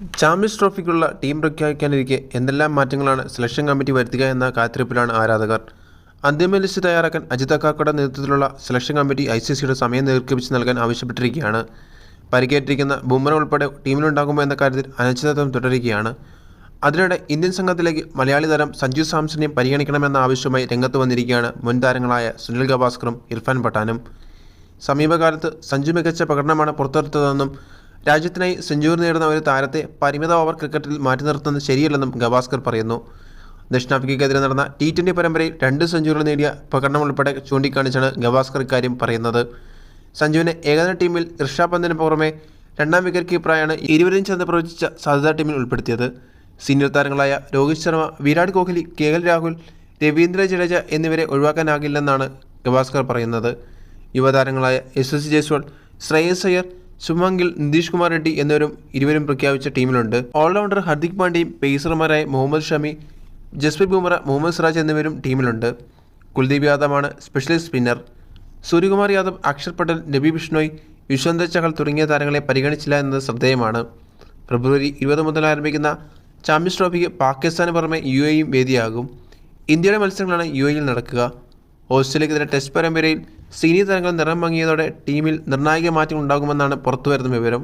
Champions ട്രോഫിക്കുള്ള team പ്രഖ്യാപിക്കാനിരിക്കെ എന്തെല്ലാം മാറ്റങ്ങളാണ് selection committee വരുത്തുക എന്ന കാത്തിരിപ്പിലാണ് ആരാധകർ. അന്തിമ ലിസ്റ്റ് തയ്യാറാക്കാൻ അജിത് അക്കാക്കയുടെ നേതൃത്വത്തിലുള്ള സെലക്ഷൻ കമ്മിറ്റി ഐ സി സിയുടെ സമയം ദീർഘിപ്പിച്ച് നൽകാൻ ആവശ്യപ്പെട്ടിരിക്കുകയാണ്. പരിക്കേറ്റിരിക്കുന്ന ബുംറ ഉൾപ്പെടെ ടീമിലുണ്ടാകുമോ എന്ന കാര്യത്തിൽ അനിശ്ചിതത്വം തുടരുകയാണ്. അതിനിടെ ഇന്ത്യൻ സംഘത്തിലേക്ക് മലയാളി താരം സഞ്ജു സാംസണെയും പരിഗണിക്കണമെന്ന ആവശ്യവുമായി രംഗത്ത് വന്നിരിക്കുകയാണ് മുൻ താരങ്ങളായ സുനിൽ ഗവാസ്കറും ഇർഫാൻ പഠാനും സമീപകാലത്ത് സഞ്ജു മികച്ച പ്രകടനമാണ് പുറത്തെടുത്തതെന്നും രാജ്യത്തിനായി സെഞ്ചുറി നേടുന്ന ഒരു താരത്തെ പരിമിത ഓവർ ക്രിക്കറ്റിൽ മാറ്റി നിർത്തുന്നത് ശരിയല്ലെന്നും ഗവാസ്കർ പറയുന്നു. ദക്ഷിണാഫ്രിക്കയ്ക്കെതിരെ നടന്ന ടി ട്വന്റി പരമ്പരയിൽ രണ്ട് സെഞ്ചുറികൾ നേടിയ പ്രകടനം ഉൾപ്പെടെ ചൂണ്ടിക്കാണിച്ചാണ് ഗവാസ്കർ ഇക്കാര്യം പറയുന്നത്. സഞ്ജുവിനെ ഏകദിന ടീമിൽ ഋഷഭ് പന്തിന് പുറമെ രണ്ടാം വിക്കറ്റ് കീപ്പറായാണ് ഇരുവരും ചേർന്ന് പ്രവചിച്ച സാധ്യതാ ടീമിൽ ഉൾപ്പെടുത്തിയത്. സീനിയർ താരങ്ങളായ രോഹിത് ശർമ്മ വിരാട് കോഹ്ലി കെ എൽ രാഹുൽ രവീന്ദ്ര ജഡേജ എന്നിവരെ ഒഴിവാക്കാനാകില്ലെന്നാണ് ഗവാസ്കർ പറയുന്നത്. യുവതാരങ്ങളായ എസ് ജയ്സ്വാൾ ശ്രേയസ് അയ്യർ ശുഭ്മൻ ഗിൽ നിതീഷ് കുമാർ റെഡ്ഡി എന്നിവരും ഇരുവരും പ്രഖ്യാപിച്ച ടീമിലുണ്ട്. ഓൾറൗണ്ടർ ഹർദിക് പാണ്ഡ്യയും പേസർമാരായ മുഹമ്മദ് ഷമി ജസ്പ്രീത് ബുംറ മുഹമ്മദ് സിറാജ് എന്നിവരും ടീമിലുണ്ട്. കുൽദീപ് യാദവാണ് സ്പെഷ്യലിസ്റ്റ് സ്പിന്നർ. സൂര്യകുമാർ യാദവ് അക്ഷർ പട്ടേൽ നബി ബിഷ്ണോയ് യുശ്വന്ത് ചഹൽ തുടങ്ങിയ താരങ്ങളെ പരിഗണിച്ചില്ല എന്നത് ശ്രദ്ധേയമാണ്. ഫെബ്രുവരി ഇരുപത് മുതൽ ആരംഭിക്കുന്ന ചാമ്പ്യൻസ് ട്രോഫിക്ക് പാകിസ്ഥാന് പുറമെ യു എയും വേദിയാകും. ഇന്ത്യയുടെ മത്സരങ്ങളാണ് യു എയിൽ നടക്കുക. ഓസ്ട്രേലിയക്കെതിരെ ടെസ്റ്റ് പരമ്പരയിൽ സീനിയർ താരങ്ങൾ നിറം ടീമിൽ നിർണായക മാറ്റങ്ങൾ ഉണ്ടാകുമെന്നാണ് പുറത്തുവരുന്ന വിവരം.